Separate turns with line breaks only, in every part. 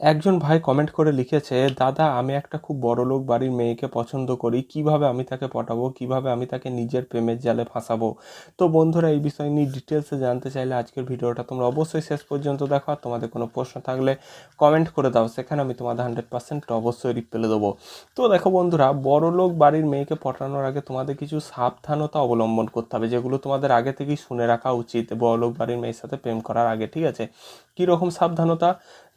একজন ভাই কমেন্ট করে লিখেছে, দাদা, আমি একটা খুব বড়লোক বাড়ির মেয়েকে পছন্দ করি, কীভাবে আমি তাকে পটাবো? কীভাবে আমি তাকে নিজের প্রেমের জালে ফাঁসাবো? তো বন্ধুরা, এই বিষয় নিয়ে ডিটেলসে জানতে চাইলে আজকের ভিডিওটা তোমরা অবশ্যই শেষ পর্যন্ত দেখো। আর তোমাদের কোনো প্রশ্ন থাকলে কমেন্ট করে দাও, সেখানে আমি তোমাদের হান্ড্রেড পার্সেন্ট অবশ্যই রিপ্লে দেবো। তো দেখো বন্ধুরা বড়লোক বাড়ির মেয়েকে পটানোর আগে তোমাদের কিছু সাবধানতা অবলম্বন করতে হবে, যেগুলো তোমাদের আগে থেকেই শুনে রাখা উচিত বড়লোক বাড়ির মেয়ের সাথে প্রেম করার আগে, ঠিক আছে? কীরকম সাবধানতা?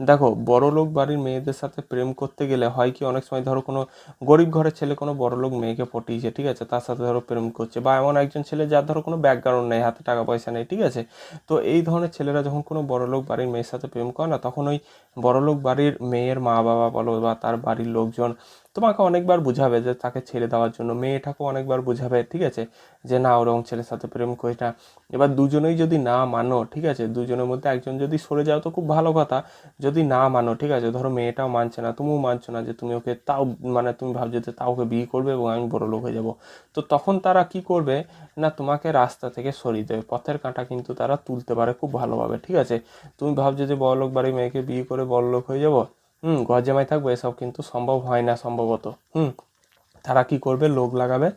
দেখো বড়লোক বাড়ির মেয়েদের সাথে প্রেম করতে গেলে হয় কি, অনেক সময় ধরো কোনো গরিব ঘরের ছেলে কোনো বড়লোক মেয়েকে পটিয়েছে, ঠিক আছে? তার সাথে ধরো প্রেম করছে বা এমন একজন ছেলে যার ধরো কোনো ব্যাকগ্রাউন্ড নেই, হাতে টাকা পয়সা নেই, ঠিক আছে? তো এই ধরনের ছেলেরা যখন কোনো বড়লোক বাড়ির মেয়ের সাথে প্রেম করে না, তখন ওই বড়লোক বাড়ির মেয়ের মা বাবা বলো বা তার বাড়ির লোকজন তোমাকে অনেকবার বুঝাবে যে তাকে ছেড়ে দেওয়ার জন্য, মেয়েটাকেও অনেকবার বুঝাবে, ঠিক আছে? যে না, ওরকম ছেলের সাথে প্রেম করিস না। এবার দুজনেই যদি না মানো, ঠিক আছে? দুজনের মধ্যে একজন যদি সরে যাও, তো খুব ভালো কথা। যদি না মানো, ঠিক আছে? ধরো মেয়েটাও মানছে না, তুমিও মানছো না যে তুমি ওকে তাও মানে তুমি ভাবছ যে তাও ওকে বিয়ে করবে এবং আমি বড় লোক হয়ে যাব। তো তখন তারা কি করবে? না, তোমাকে রাস্তা থেকে সরিয়ে দেবে। পথের কাঁটা কিন্তু তারা তুলতে পারে খুব ভালোভাবে, ঠিক আছে? তুমি ভাবছ যে বড়লোক বাড়ি মেয়েকে বিয়ে করে বড়লোক হয়ে যাব? হুম ঘর থাকবে, এসব কিন্তু সম্ভব হয় না সম্ভবত। হুম, তারা কি করবে? লোক লাগাবে।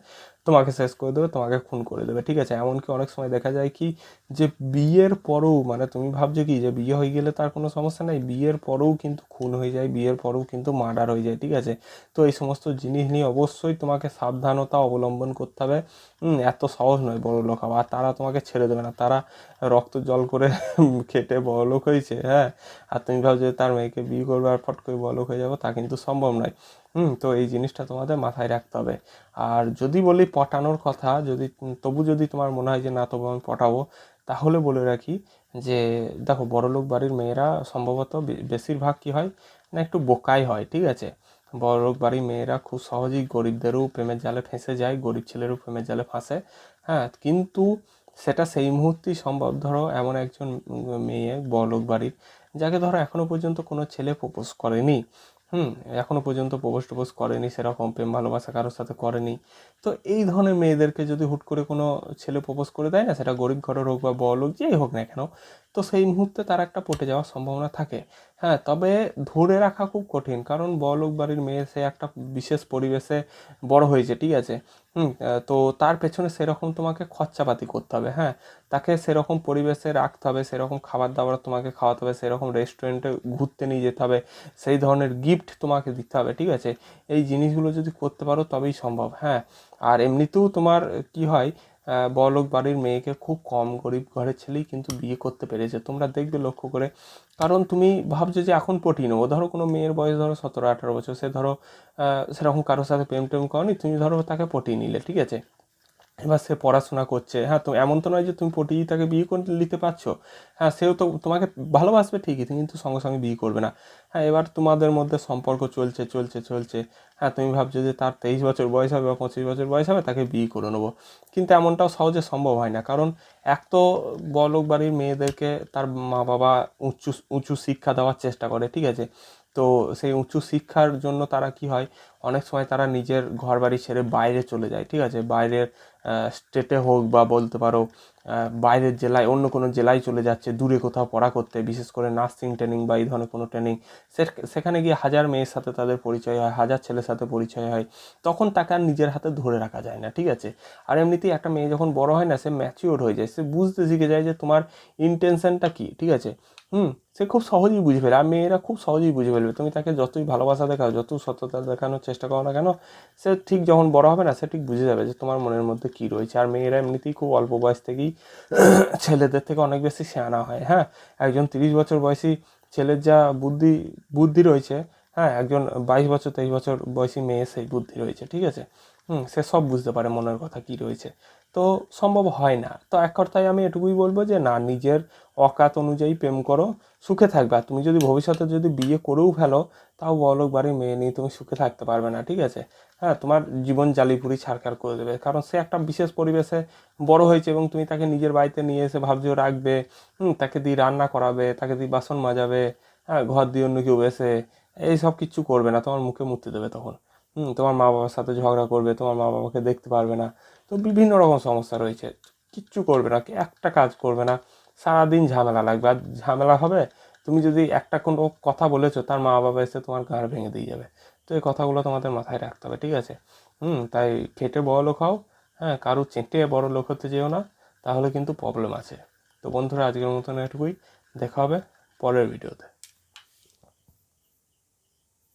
তোমাকে শেষ করে দেবে, তোমাকে খুন করে দেবে, ঠিক আছে? এমনকি অনেক সময় দেখা যায় কি যে বিয়ের পরেও মানে তুমি ভাবছ কি যে বিয়ে হয়ে গেলে তার কোনো সমস্যা নেই, বিয়ের পরেও কিন্তু খুন হয়ে যায়, বিয়ের পরেও কিন্তু মার্ডার হয়ে যায়, ঠিক আছে? তো এই সমস্ত জিনিস নিয়ে অবশ্যই তোমাকে সাবধানতা অবলম্বন করতে হবে। এত সহজ নয় বড় লোক আর তারা তোমাকে ছেড়ে দেবে না। তারা রক্ত জল করে খেটে বড় লোক হয়েছে হ্যাঁ? আর তুমি ভাবছ তার মেয়েকে বিয়ে করবে আর ফট করে বড় লোক হয়ে যাব, তা কিন্তু সম্ভব নয়। হুম, তো এই জিনিসটা তোমাদের মাথায় রাখতে হবে। আর যদি বলি পটানোর কথা যদি, তবু যদি তোমার মনে হয় যে, না, তবু আমি পটাবো, তাহলে বলে রাখি যে, দেখো, বড়লোক বাড়ির মেয়েরা সম্ভবত বেশিরভাগ কী হয় না, একটু বোকাই হয়, ঠিক আছে? বড়লোক বাড়ির মেয়েরা খুব সহজেই গরিবদেরও প্রেমের জালে ফেঁসে যায়, গরিব ছেলেরও প্রেমের জালে ফাঁসে হ্যাঁ? কিন্তু সেটা সেই মুহূর্তেই সম্ভব। ধরো, এমন একজন মেয়ে বড়লোক বাড়ির, যাকে ধরো এখনও পর্যন্ত কোনো ছেলে প্রপোজ করেনি। হুম এখনও পর্যন্ত প্রপোজ টোপোজ করেনি, সেরকম প্রেম ভালোবাসা কারোর সাথে করেনি। তো এই ধরনের মেয়েদেরকে যদি হুট করে কোনো ছেলে প্রপোজ করে দেয় না, সেটা গরিব ঘরের হোক বা বড় লোক যেই হোক না কেন তো সেই মুহূর্তে তার একটা পটে যাওয়ার সম্ভাবনা থাকে। হ্যাঁ তবে ধরে রাখা খুব কঠিন, কারণ বড়লোক বাড়ির মেয়ে সে একটা বিশেষ পরিবেশে বড় হয়েছে, ঠিক আছে? হুম তো তার পেছনে সেরকম তোমাকে খরচাপাতি করতে হবে হ্যাঁ? তাকে সেরকম পরিবেশে রাখতে হবে, সেরকম খাবার দাবার তোমাকে খাওয়াতে হবে, সেরকম রেস্টুরেন্টে ঘুরতে নিয়ে যেতে হবে, সেই ধরনের গিফট তোমাকে দিতে হবে, ঠিক আছে? এই জিনিসগুলো যদি করতে পারো তবেই সম্ভব হ্যাঁ? আর এমনিতেও তোমার কি হয় বড়লোক বাড়ির মেয়েকে খুব কম গরিব ঘরের ছেলেই কিন্তু বিয়ে করতে পেরেছে। তোমরা দেখবে লক্ষ্য করে। কারণ তুমি ভাবছ যে এখন পটি নেব। ধরো কোনো মেয়ের বয়স ধরো সতেরো, আঠারো বছর। সে ধরো সেরকম কারোর সাথে প্রেম টেম করনি। তুমি ধরো তাকে পটিয়ে নিলে, ঠিক আছে? এবার সে পড়াশোনা করছে। হ্যাঁ তো এমন তো নয় যে তুমি পটিয়ে তাকে বিয়ে করে নিতে পারছ। হ্যাঁ সেও তো তোমাকে ভালোবাসবে ঠিকই কিন্তু সঙ্গে সঙ্গে বিয়ে করবে না। হ্যাঁ এবার তোমাদের মধ্যে সম্পর্ক চলছে চলছে চলছে। হ্যাঁ তুমি ভাবছ যে তার তেইশ বছর বয়স হবে বা পঁচিশ বছর বয়স হবে, তাকে বিয়ে করে নেব। কিন্তু এমনটাও সহজে সম্ভব হয় না। কারণ এক তো বলক বাড়ির মেয়েদেরকে তার মা বাবা উঁচু উঁচু শিক্ষা দেওয়ার চেষ্টা করে, ঠিক আছে? তো সেই উঁচু শিক্ষার জন্য তারা কি হয়? অনেক সময় তারা নিজের ঘর বাড়ি ছেড়ে বাইরে চলে যায়, ঠিক আছে? বাইরের স্টেটে হোক বা বলতে পারো বাইরের জেলায়, অন্য কোনো জেলায় চলে যাচ্ছে, দূরে কোথাও পড়া করতে, বিশেষ করে নার্সিং ট্রেনিং বা এই ধরনের কোনো ট্রেনিং সেখানে গিয়ে হাজার মেয়ের সাথে তাদের পরিচয় হয়, হাজার ছেলের সাথে পরিচয় হয়, তখন তাকে আর নিজের হাতে ধরে রাখা যায় না, ঠিক আছে? আর এমনিতেই একটা মেয়ে যখন বড় হয় না, সে ম্যাচিওর হয়ে যায়, সে বুঝতে শিখে যায় যে তোমার ইন্টেনশনটা কী, ঠিক আছে? হুম, সে খুব সহজেই বুঝে ফেলে। আর মেয়েরা খুব সহজেই বুঝে ফেলবে। তুমি তাকে যতই ভালোবাসা দেখাও, যত সততা দেখানোর চেষ্টা করো না কেন, সে ঠিক যখন বড় হবে না, সে ঠিক বুঝে যাবে যে তোমার মনের মধ্যে কী রয়েছে। আর মেয়েরা এমনিতেই খুব অল্প বয়স থেকেই ছেলেদের থেকে অনেক বেশি শেয়ানা হয় হ্যাঁ? একজন তিরিশ বছর বয়সী ছেলের যা বুদ্ধি বুদ্ধি রয়েছে হ্যাঁ একজন বাইশ বছর, তেইশ বছর বয়সী মেয়ে সেই বুদ্ধি রয়েছে, ঠিক আছে? হুম, সে সব বুঝতে পারে মনের কথা কী রয়েছে। তো সম্ভব হয় না। তো এক কথায় আমি এটুকুই বলব যে, না, নিজের অকাত অনুযায়ী প্রেম করো, সুখে থাকবে। তুমি যদি ভবিষ্যতে যদি বিয়ে করেও ফেলো, তাও বড়লোক বাড়ির মেয়ে নিয়ে তুমি সুখে থাকতে পারবে না, ঠিক আছে? হ্যাঁ তোমার জীবন জালিপুরি ছাড়কার করে দেবে। কারণ সে একটা বিশেষ পরিবেশে বড় হয়েছে এবং তুমি তাকে নিজের বাড়িতে নিয়ে এসে ভাবছ রাখবে, হুম, তাকে দিয়ে রান্না করাবে, তাকে দিয়ে বাসন মাজাবে হ্যাঁ ঘর দিয়ে অন্য কেউ এসে এই সব কিচ্ছু করবে না, তোমার মুখে মুক্তি দেবে তখন। হুম, তোমার মা বাবার সাথে ঝগড়া করবে, তোমার মা বাবাকে দেখতে পারবে না। তো বিভিন্ন রকম সমস্যা রয়েছে। কিচ্ছু করবে না, একটা কাজ করবে না। সারাদিন ঝামেলা লাগবে। আর ঝামেলা হবে, তুমি যদি একটা কোনো কথা বলেছ, তার মা বাবা এসে তোমার গাঁড় ভেঙে দিয়ে যাবে। তো এই কথাগুলো তোমাদের মাথায় রাখতে হবে, ঠিক আছে? হুম, তাই খেটে বড় লোক হও। হ্যাঁ কারও চেটে বড় লোক হতে যেও না। তাহলে কিন্তু প্রবলেম আছে। তো বন্ধুরা, আজকের মতন এটুকুই। দেখা হবে পরের ভিডিওতে